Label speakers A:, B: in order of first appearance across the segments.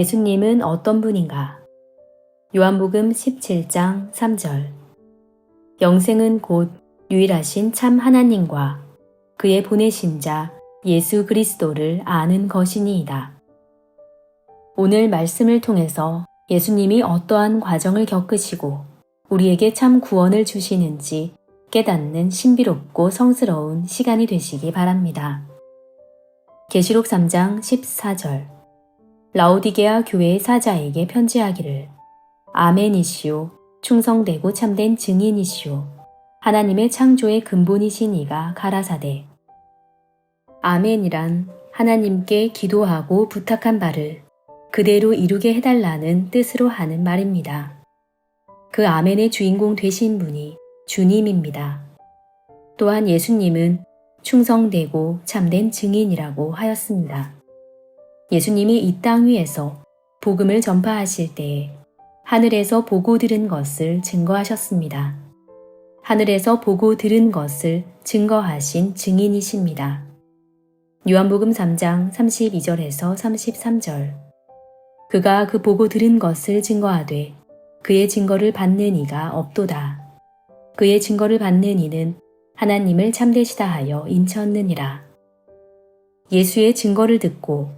A: 예수님은 어떤 분인가? 요한복음 17장 3절. 영생은 곧 유일하신 참 하나님과 그의 보내신 자 예수 그리스도를 아는 것이니이다. 오늘 말씀을 통해서 예수님이 어떠한 과정을 겪으시고 우리에게 참 구원을 주시는지 깨닫는 신비롭고 성스러운 시간이 되시기 바랍니다. 계시록 3장 14절 라오디게아 교회의 사자에게 편지하기를 아멘이시오 충성되고 참된 증인이시오 하나님의 창조의 근본이신 이가 가라사대 아멘이란 하나님께 기도하고 부탁한 바를 그대로 이루게 해달라는 뜻으로 하는 말입니다. 그 아멘의 주인공 되신 분이 주님입니다. 또한 예수님은 충성되고 참된 증인이라고 하였습니다. 예수님이 이 땅 위에서 복음을 전파하실 때에 하늘에서 보고 들은 것을 증거하셨습니다. 하늘에서 보고 들은 것을 증거하신 증인이십니다. 요한복음 3장 32절에서 33절 그가 그 보고 들은 것을 증거하되 그의 증거를 받는 이가 없도다. 그의 증거를 받는 이는 하나님을 참되시다 하여 인쳤느니라. 예수의 증거를 듣고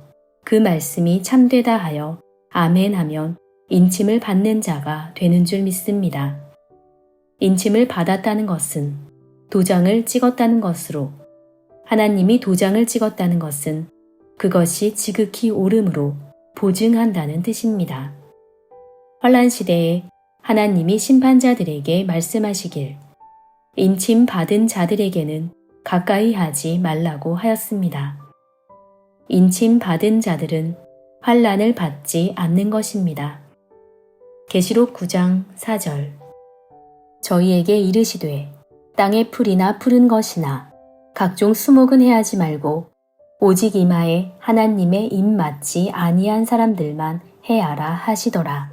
A: 그 말씀이 참되다 하여 아멘 하면 인침을 받는 자가 되는 줄 믿습니다. 인침을 받았다는 것은 도장을 찍었다는 것으로 하나님이 도장을 찍었다는 것은 그것이 지극히 옳음으로 보증한다는 뜻입니다. 환란 시대에 하나님이 심판자들에게 말씀하시길 인침 받은 자들에게는 가까이 하지 말라고 하였습니다. 인침 받은 자들은 환란을 받지 않는 것입니다. 계시록 9장 4절 저희에게 이르시되 땅의 풀이나 푸른 것이나 각종 수목은 해하지 말고 오직 이마에 하나님의 입 맞지 아니한 사람들만 해하라 하시더라.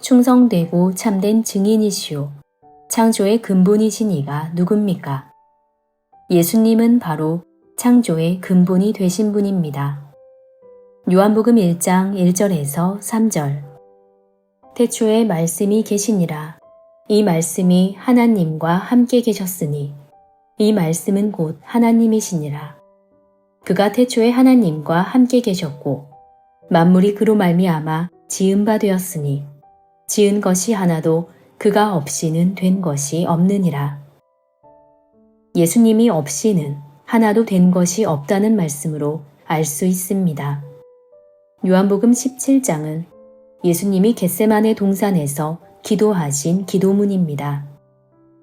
A: 충성되고 참된 증인이시오. 창조의 근본이신 이가 누굽니까? 예수님은 바로 창조의 근본이 되신 분입니다. 요한복음 1장 1절에서 3절 태초에 말씀이 계시니라. 이 말씀이 하나님과 함께 계셨으니 이 말씀은 곧 하나님이시니라. 그가 태초에 하나님과 함께 계셨고 만물이 그로 말미암아 지은 바 되었으니 지은 것이 하나도 그가 없이는 된 것이 없느니라. 예수님이 없이는 하나도 된 것이 없다는 말씀으로 알 수 있습니다. 요한복음 17장은 예수님이 겟세만의 동산에서 기도하신 기도문입니다.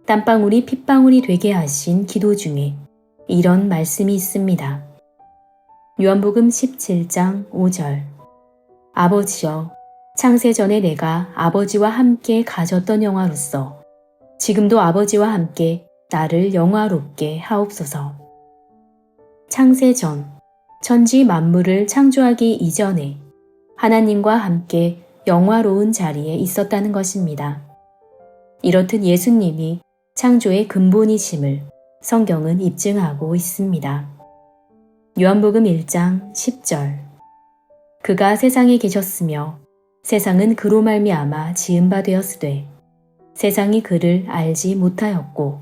A: 땀방울이 핏방울이 되게 하신 기도 중에 이런 말씀이 있습니다. 요한복음 17장 5절 아버지여 창세전에 내가 아버지와 함께 가졌던 영화로서 지금도 아버지와 함께 나를 영화롭게 하옵소서. 창세 전 천지 만물을 창조하기 이전에 하나님과 함께 영화로운 자리에 있었다는 것입니다. 이렇듯 예수님이 창조의 근본이심을 성경은 입증하고 있습니다. 요한복음 1장 10절 그가 세상에 계셨으며 세상은 그로 말미암아 지은 바 되었으되 세상이 그를 알지 못하였고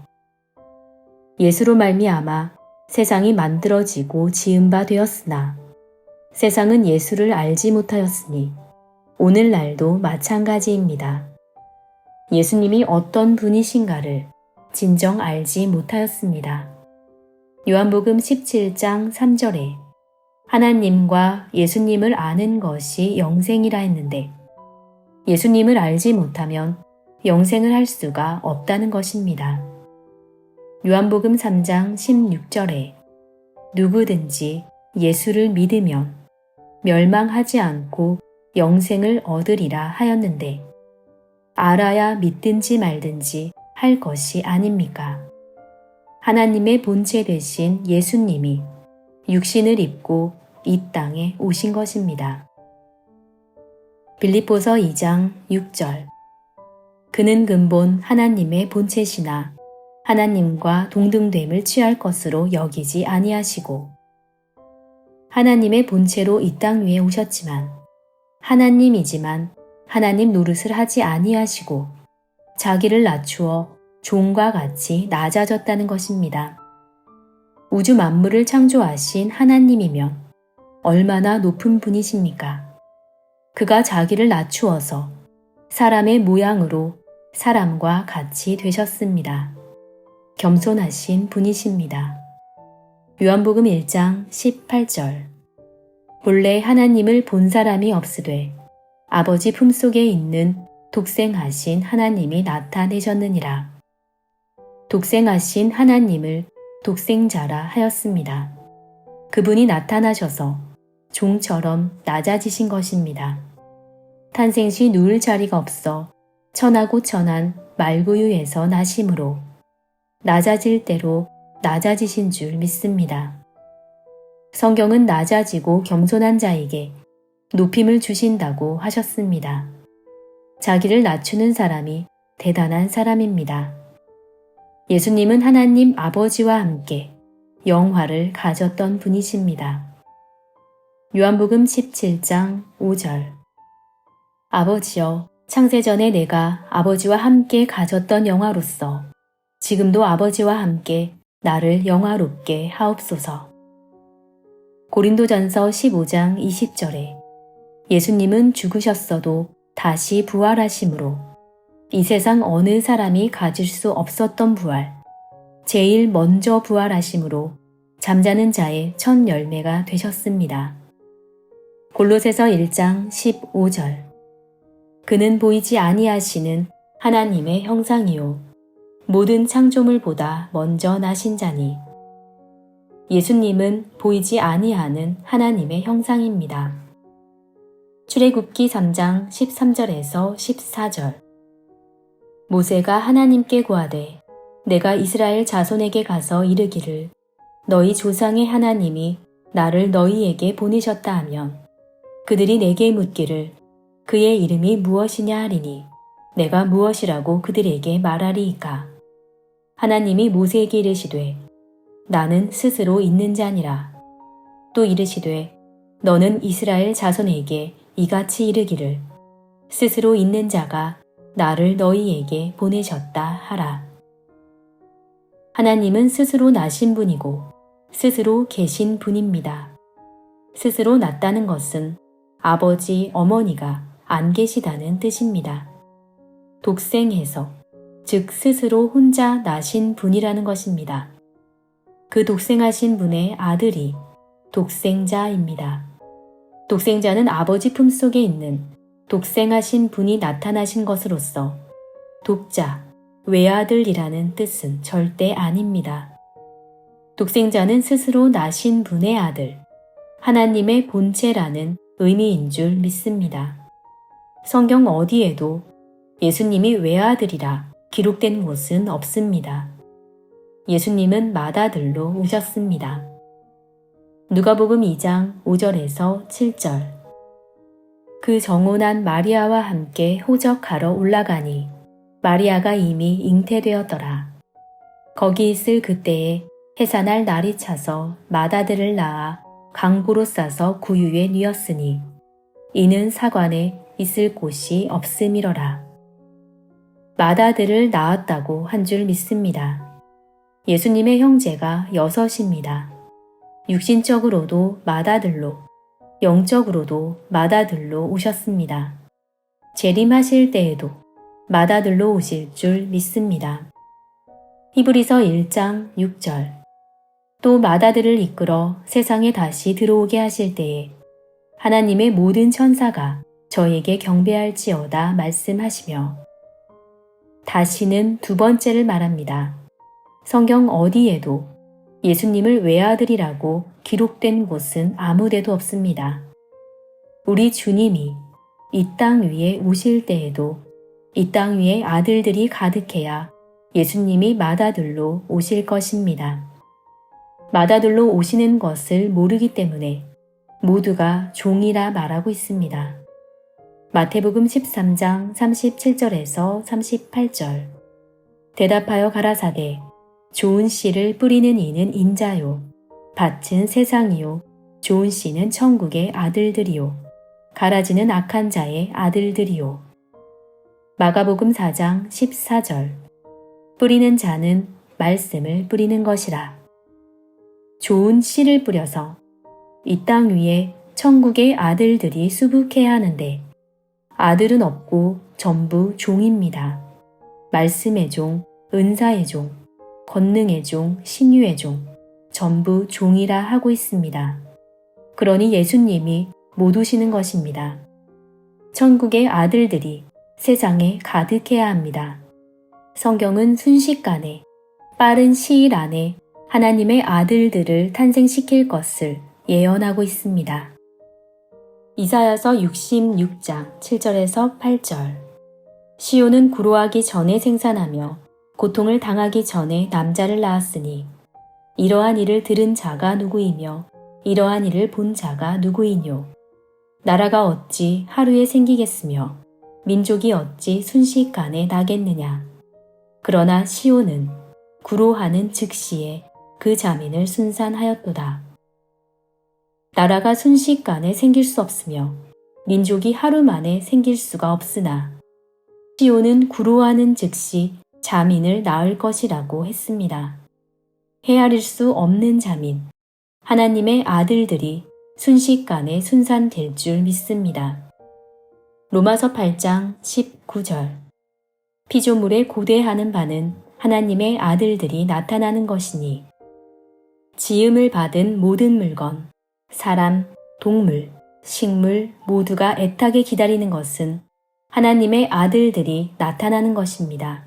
A: 예수로 말미암아 세상이 만들어지고 지은 바 되었으나 세상은 예수를 알지 못하였으니 오늘날도 마찬가지입니다. 예수님이 어떤 분이신가를 진정 알지 못하였습니다. 요한복음 17장 3절에 하나님과 예수님을 아는 것이 영생이라 했는데 예수님을 알지 못하면 영생을 할 수가 없다는 것입니다. 요한복음 3장 16절에 누구든지 예수를 믿으면 멸망하지 않고 영생을 얻으리라 하였는데 알아야 믿든지 말든지 할 것이 아닙니까? 하나님의 본체 되신 예수님이 육신을 입고 이 땅에 오신 것입니다. 빌립보서 2장 6절 그는 근본 하나님의 본체시나 하나님과 동등됨을 취할 것으로 여기지 아니하시고 하나님의 본체로 이 땅 위에 오셨지만 하나님이지만 하나님 노릇을 하지 아니하시고 자기를 낮추어 종과 같이 낮아졌다는 것입니다. 우주 만물을 창조하신 하나님이면 얼마나 높은 분이십니까? 그가 자기를 낮추어서 사람의 모양으로 사람과 같이 되셨습니다. 겸손하신 분이십니다. 요한복음 1장 18절 본래 하나님을 본 사람이 없으되 아버지 품속에 있는 독생하신 하나님이 나타내셨느니라. 독생하신 하나님을 독생자라 하였습니다. 그분이 나타나셔서 종처럼 낮아지신 것입니다. 탄생 시 누울 자리가 없어 천하고 천한 말구유에서 나심으로 낮아질 대로 낮아지신 줄 믿습니다. 성경은 낮아지고 겸손한 자에게 높임을 주신다고 하셨습니다. 자기를 낮추는 사람이 대단한 사람입니다. 예수님은 하나님 아버지와 함께 영화를 가졌던 분이십니다. 요한복음 17장 5절 아버지여 창세전에 내가 아버지와 함께 가졌던 영화로서 지금도 아버지와 함께 나를 영화롭게 하옵소서. 고린도전서 15장 20절에 예수님은 죽으셨어도 다시 부활하심으로 이 세상 어느 사람이 가질 수 없었던 부활, 제일 먼저 부활하심으로 잠자는 자의 첫 열매가 되셨습니다. 골로새서 1장 15절 그는 보이지 아니하시는 하나님의 형상이요 모든 창조물보다 먼저 나신 자니. 예수님은 보이지 아니하는 하나님의 형상입니다. 출애굽기 3장 13절에서 14절. 모세가 하나님께 구하되 내가 이스라엘 자손에게 가서 이르기를 너희 조상의 하나님이 나를 너희에게 보내셨다 하면 그들이 내게 묻기를 그의 이름이 무엇이냐 하리니 내가 무엇이라고 그들에게 말하리이까 하나님이 모세에게 이르시되 나는 스스로 있는 자니라 또 이르시되 너는 이스라엘 자손에게 이같이 이르기를 스스로 있는 자가 나를 너희에게 보내셨다 하라. 하나님은 스스로 나신 분이고 스스로 계신 분입니다. 스스로 났다는 것은 아버지, 어머니가 안 계시다는 뜻입니다. 독생해서, 즉 스스로 혼자 나신 분이라는 것입니다. 그 독생하신 분의 아들이 독생자입니다. 독생자는 아버지 품속에 있는 독생하신 분이 나타나신 것으로서 독자, 외아들이라는 뜻은 절대 아닙니다. 독생자는 스스로 나신 분의 아들, 하나님의 본체라는 의미인 줄 믿습니다. 성경 어디에도 예수님이 외아들이라 기록된 곳은 없습니다. 예수님은 맏아들로 오셨습니다. 누가복음 2장 5절에서 7절 그 정혼한 마리아와 함께 호적하러 올라가니 마리아가 이미 잉태되었더라. 거기 있을 그때에 해산할 날이 차서 맏아들을 낳아 강보로 싸서 구유에 뉘었으니 이는 사관에 있을 곳이 없음이러라. 맏아들을 낳았다고 한 줄 믿습니다. 예수님의 형제가 여섯입니다. 육신적으로도 맏아들로, 영적으로도 맏아들로 오셨습니다. 재림하실 때에도 맏아들로 오실 줄 믿습니다. 히브리서 1장 6절 또 맏아들을 이끌어 세상에 다시 들어오게 하실 때에 하나님의 모든 천사가 저에게 경배할지어다 말씀하시며 다시는 두 번째를 말합니다. 성경 어디에도 예수님을 외아들이라고 기록된 곳은 아무데도 없습니다. 우리 주님이 이 땅 위에 오실 때에도 이 땅 위에 아들들이 가득해야 예수님이 맏아들로 오실 것입니다. 맏아들로 오시는 것을 모르기 때문에 모두가 종이라 말하고 있습니다. 마태복음 13장 37절에서 38절. 대답하여 가라사대 좋은 씨를 뿌리는 이는 인자요. 밭은 세상이요. 좋은 씨는 천국의 아들들이요. 가라지는 악한 자의 아들들이요. 마가복음 4장 14절. 뿌리는 자는 말씀을 뿌리는 것이라. 좋은 씨를 뿌려서 이 땅 위에 천국의 아들들이 수북해야 하는데 아들은 없고 전부 종입니다. 말씀의 종, 은사의 종, 권능의 종, 신유의 종, 전부 종이라 하고 있습니다. 그러니 예수님이 못 오시는 것입니다. 천국의 아들들이 세상에 가득해야 합니다. 성경은 순식간에 빠른 시일 안에 하나님의 아들들을 탄생시킬 것을 예언하고 있습니다. 이사야서 66장 7절에서 8절. 시온은 구로하기 전에 생산하며 고통을 당하기 전에 남자를 낳았으니 이러한 일을 들은 자가 누구이며 이러한 일을 본 자가 누구이뇨? 나라가 어찌 하루에 생기겠으며 민족이 어찌 순식간에 나겠느냐? 그러나 시온은 구로하는 즉시에 그 자민을 순산하였도다. 나라가 순식간에 생길 수 없으며 민족이 하루 만에 생길 수가 없으나 시온은 구로하는 즉시 자민을 낳을 것이라고 했습니다. 헤아릴 수 없는 자민, 하나님의 아들들이 순식간에 순산될 줄 믿습니다. 로마서 8장 19절 피조물에 고대하는 바는 하나님의 아들들이 나타나는 것이니 지음을 받은 모든 물건, 사람, 동물, 식물 모두가 애타게 기다리는 것은 하나님의 아들들이 나타나는 것입니다.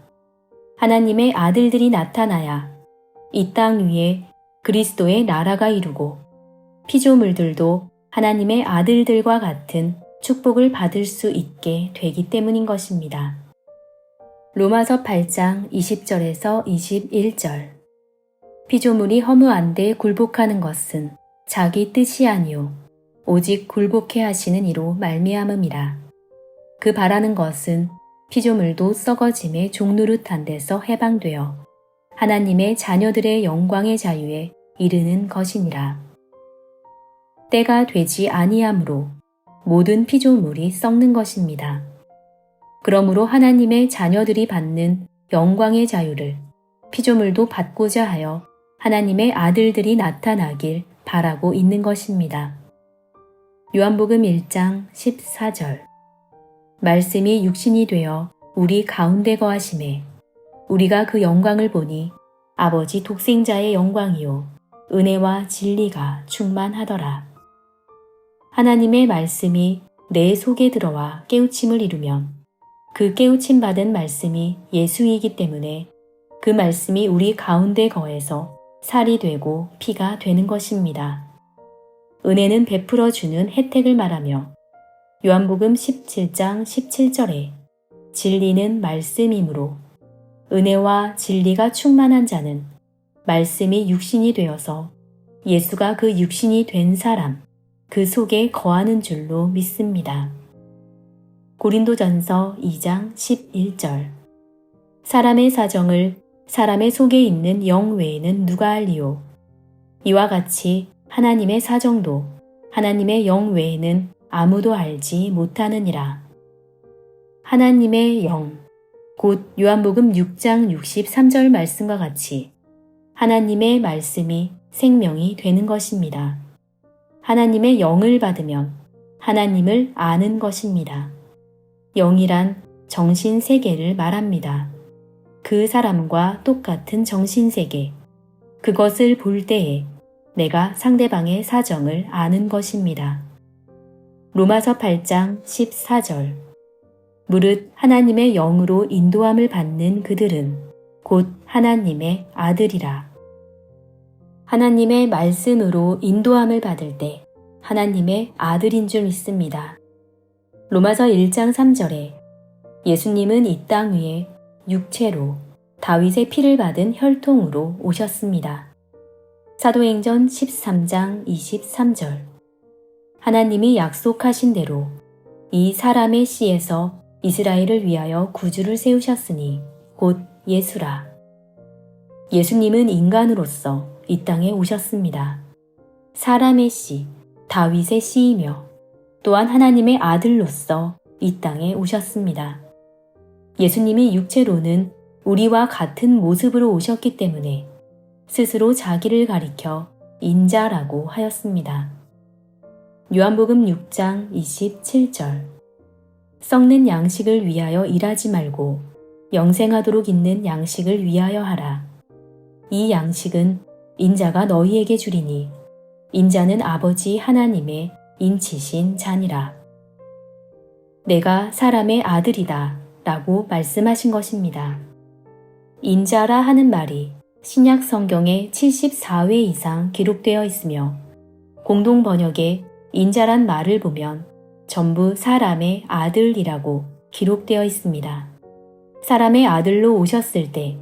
A: 하나님의 아들들이 나타나야 이 땅 위에 그리스도의 나라가 이루고 피조물들도 하나님의 아들들과 같은 축복을 받을 수 있게 되기 때문인 것입니다. 로마서 8장 20절에서 21절 피조물이 허무한데 굴복하는 것은 자기 뜻이 아니요 오직 굴복해 하시는 이로 말미암음이라 그 바라는 것은 피조물도 썩어짐의 종노릇한 데서 해방되어 하나님의 자녀들의 영광의 자유에 이르는 것이니라. 때가 되지 아니하므로 모든 피조물이 썩는 것입니다. 그러므로 하나님의 자녀들이 받는 영광의 자유를 피조물도 받고자 하여 하나님의 아들들이 나타나길 바라고 있는 것입니다. 요한복음 1장 14절 말씀이 육신이 되어 우리 가운데 거하심에 우리가 그 영광을 보니 아버지 독생자의 영광이요 은혜와 진리가 충만하더라. 하나님의 말씀이 내 속에 들어와 깨우침을 이루면 그 깨우침 받은 말씀이 예수이기 때문에 그 말씀이 우리 가운데 거해서 살이 되고 피가 되는 것입니다. 은혜는 베풀어 주는 혜택을 말하며 요한복음 17장 17절에 진리는 말씀이므로 은혜와 진리가 충만한 자는 말씀이 육신이 되어서 예수가 그 육신이 된 사람, 그 속에 거하는 줄로 믿습니다. 고린도전서 2장 11절 사람의 사정을 사람의 속에 있는 영 외에는 누가 알리요? 이와 같이 하나님의 사정도 하나님의 영 외에는 아무도 알지 못하느니라. 하나님의 영, 곧 요한복음 6장 63절 말씀과 같이 하나님의 말씀이 생명이 되는 것입니다. 하나님의 영을 받으면 하나님을 아는 것입니다. 영이란 정신 세계를 말합니다. 그 사람과 똑같은 정신세계. 그것을 볼 때에 내가 상대방의 사정을 아는 것입니다. 로마서 8장 14절. 무릇 하나님의 영으로 인도함을 받는 그들은 곧 하나님의 아들이라. 하나님의 말씀으로 인도함을 받을 때 하나님의 아들인 줄 믿습니다. 로마서 1장 3절에 예수님은 이 땅 위에 육체로 다윗의 피를 받은 혈통으로 오셨습니다. 사도행전 13장 23절 하나님이 약속하신 대로 이 사람의 씨에서 이스라엘을 위하여 구주를 세우셨으니 곧 예수라. 예수님은 인간으로서 이 땅에 오셨습니다. 사람의 씨, 다윗의 씨이며 또한 하나님의 아들로서 이 땅에 오셨습니다. 예수님이 육체로는 우리와 같은 모습으로 오셨기 때문에 스스로 자기를 가리켜 인자라고 하였습니다. 요한복음 6장 27절 썩는 양식을 위하여 일하지 말고 영생하도록 있는 양식을 위하여 하라. 이 양식은 인자가 너희에게 주리니 인자는 아버지 하나님의 인치신 자니라. 내가 사람의 아들이다 라고 말씀하신 것입니다. 인자라 하는 말이 신약 성경에 74회 이상 기록되어 있으며 공동 번역에 인자란 말을 보면 전부 사람의 아들이라고 기록되어 있습니다. 사람의 아들로 오셨을 때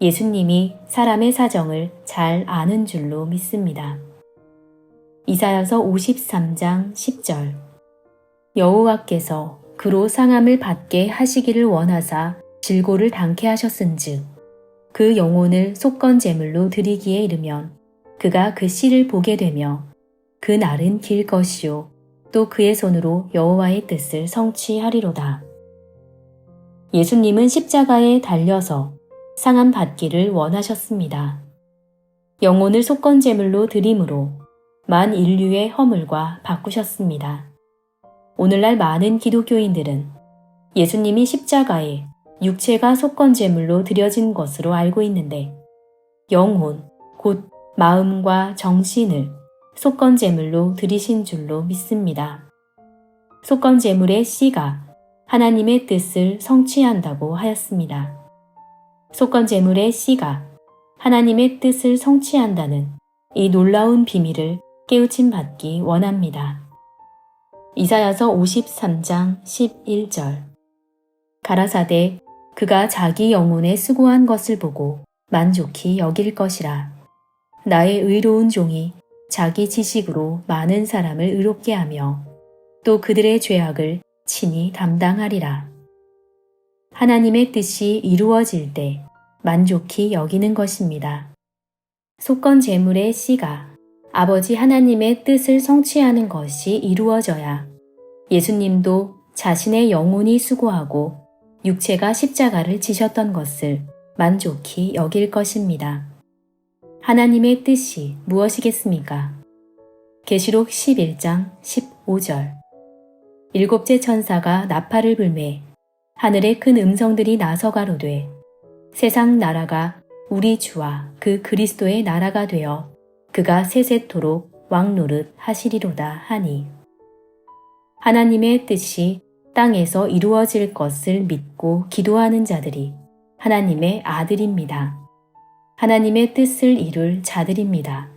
A: 예수님이 사람의 사정을 잘 아는 줄로 믿습니다. 이사야서 53장 10절 여호와께서 그로 상함을 받게 하시기를 원하사 질고를 당케 하셨은즉 그 영혼을 속건 제물로 드리기에 이르면 그가 그 씨를 보게 되며 그 날은 길 것이요 또 그의 손으로 여호와의 뜻을 성취하리로다. 예수님은 십자가에 달려서 상함 받기를 원하셨습니다. 영혼을 속건 제물로 드림으로 만 인류의 허물과 바꾸셨습니다. 오늘날 많은 기독교인들은 예수님이 십자가에 육체가 속건 제물로 드려진 것으로 알고 있는데 영혼, 곧 마음과 정신을 속건 제물로 드리신 줄로 믿습니다. 속건 제물의 씨가 하나님의 뜻을 성취한다고 하였습니다. 속건 제물의 씨가 하나님의 뜻을 성취한다는 이 놀라운 비밀을 깨우침 받기 원합니다. 이사야서 53장 11절 가라사대 그가 자기 영혼에 수고한 것을 보고 만족히 여길 것이라. 나의 의로운 종이 자기 지식으로 많은 사람을 의롭게 하며 또 그들의 죄악을 친히 담당하리라. 하나님의 뜻이 이루어질 때 만족히 여기는 것입니다. 속건 제물의 씨가 아버지 하나님의 뜻을 성취하는 것이 이루어져야 예수님도 자신의 영혼이 수고하고 육체가 십자가를 지셨던 것을 만족히 여길 것입니다. 하나님의 뜻이 무엇이겠습니까? 계시록 11장 15절 일곱째 천사가 나팔을 불매 하늘에 큰 음성들이 나서 가로되 세상 나라가 우리 주와 그 그리스도의 나라가 되어 그가 세세토록 왕노릇 하시리로다 하니 하나님의 뜻이 땅에서 이루어질 것을 믿고 기도하는 자들이 하나님의 아들입니다. 하나님의 뜻을 이룰 자들입니다.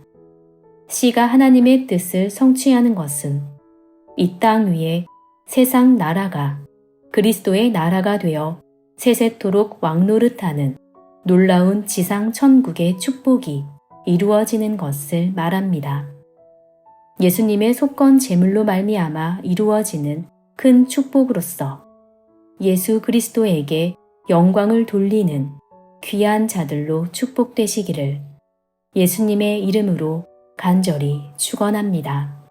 A: 씨가 하나님의 뜻을 성취하는 것은 이 땅 위에 세상 나라가 그리스도의 나라가 되어 세세토록 왕노릇하는 놀라운 지상 천국의 축복이 이루어지는 것을 말합니다. 예수님의 속건 제물로 말미암아 이루어지는 큰 축복으로서 예수 그리스도에게 영광을 돌리는 귀한 자들로 축복되시기를 예수님의 이름으로 간절히 축원합니다.